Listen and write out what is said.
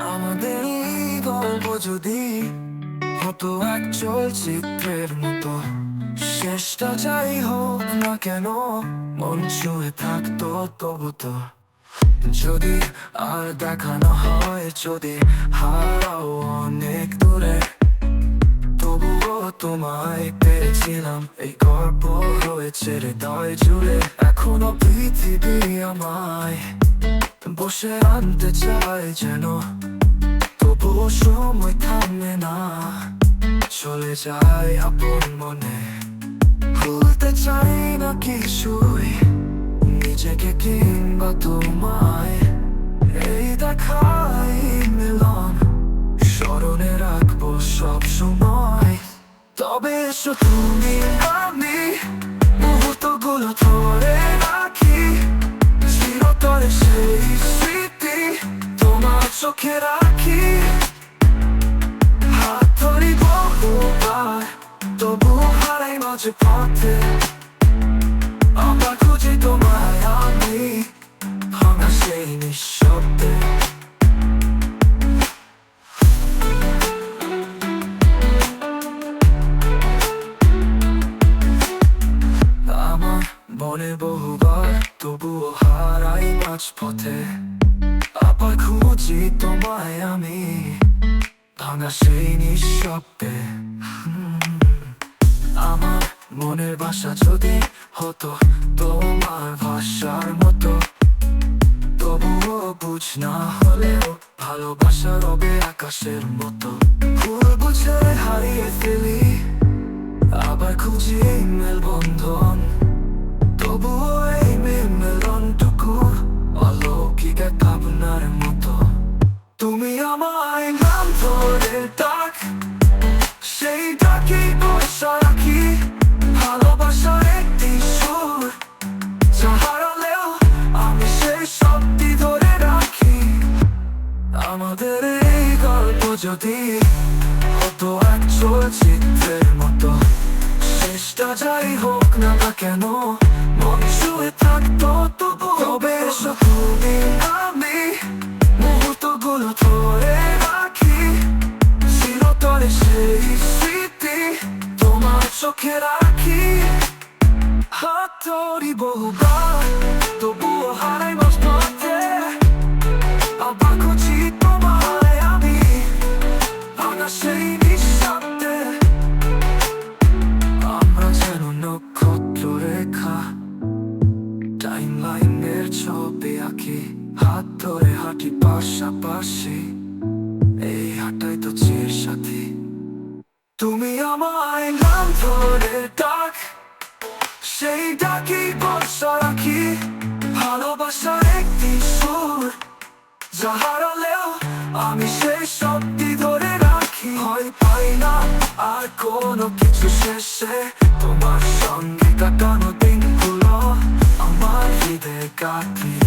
আমাদের গল্প যদি হতো এক চলচ্চিত্রের মতো, শেষটা যাই হোক না কেন, মন ছুঁয়ে থাকতো তবু তো। যদি আর দেখানো হয়, যদি হারাও অনেক দূরে, তবুও তোমায় পেয়েছিলাম এই গর্ব হয়েছে হৃদয় জুড়ে, এখনও পৃথিবী আমায়। বসে আনতে যেন। সময় থামে না। চলে আপন মনে। চাই না কিছুই। নিজেকে কিংবা তোমায়। এই দেখাই মিলন। স্মরণে রাখব সব সময়। তবে তুমি চোখে রাখি। হাত তবু হারাই মাঝে পথে। আবার খুঁজি তোমায় আমি, ভাঙা সেই নিঃশব্দে। আমার হারাই মাঝ পথে খুঁজি তোমায় আমি ভাঙা সেই নিঃশব্দে। আমার মনের ভাষা যদি হতো তোমার ভাষার মতো তবুও বুঝ না হলেও ভালোবাসা রবে আকাশের মতো ভুল বুঝে হারিয়ে ফেলি আবার খুঁজি মেলবন্ধন আমাদের এই গল্প যদি হতো এক চলচ্চিত্রের মতো, শেষটা যাই হোক না না কেন, মন শুয়ে থাকতো তবু তবে তুমি আমি। মুহূর্তগুলো ধরে রাখি, চিরতরে সেই স্মৃতি তোমার চোখে রাখি। হাত ধরি বহুবার, তবুও হারাই পাশাপাশি এই হাঁটাই তো চির সাথী। তুমি আমায় নাম ধরে ডাক, সেই ডাকি বর্ষা রাখি। ভালোবাসার একটি সুর যা হারালেও আমি সেই শক্তি ধরে রাখি। হয় পাই না আর কোনো কিছু শেষে, তোমার সঙ্গে কাটানো দিনগুলো আমার হৃদয়ে কাটিয়ে